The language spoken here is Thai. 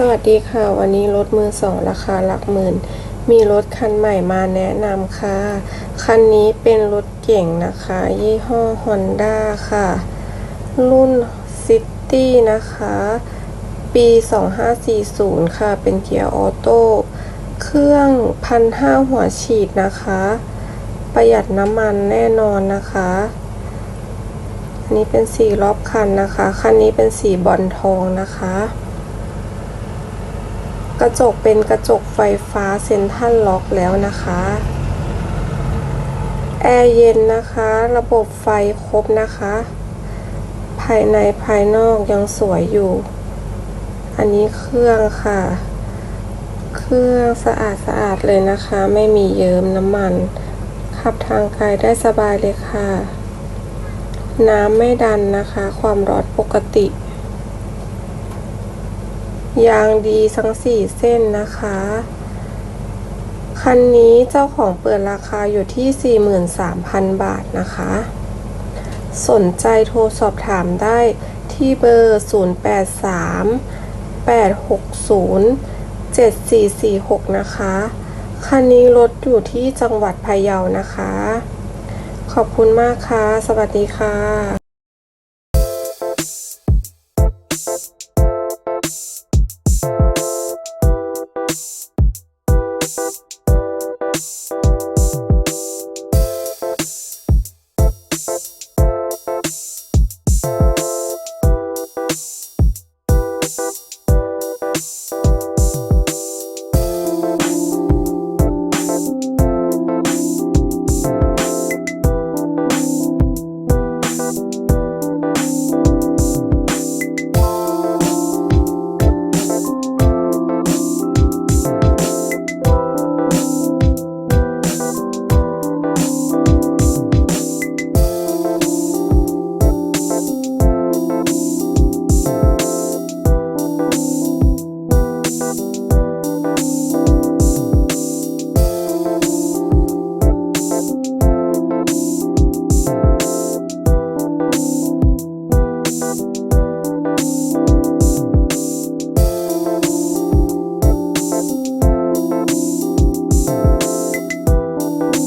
สวัสดีค่ะ วันนี้รถมือสองราคาหลักหมื่น มีรถคันใหม่มาแนะนำค่ะ คันนี้เป็นรถเก่งนะคะ ยี่ห้อ Honda ค่ะ รุ่น City นะคะ ปี 2540 ค่ะ เป็นเกียร์ออโต้ เครื่องพันห้าหัวฉีดนะคะ ประหยัดน้ำมันแน่นอนนะคะอันนี้เป็นสีรอบคันนะคะ คันนี้เป็นสีบอลทองนะคะ กระจกเป็นกระจกไฟฟ้าเซ็นทรัลล็อกแล้วนะคะแอร์เย็นนะคะ ระบบไฟครบนะคะ ภายในภายนอกยังสวยอยู่ อันนี้เครื่องค่ะ เครื่องสะอาดสะอาดเลยนะคะ ไม่มีเยิ้มน้ำมัน ขับทางไกลได้สบายเลยค่ะ น้ำไม่ดันนะคะ ความร้อนปกติ ยางดีทั้งสี่เส้นนะคะ คันนี้เจ้าของเปิดราคาอยู่ที่ 43,000 บาทนะคะ สนใจโทรสอบถามได้ที่เบอร์ 083 860 7446 นะคะ คันนี้รถอยู่ที่จังหวัดพะเยานะคะ ขอบคุณมากค่ะ สวัสดีค่ะ you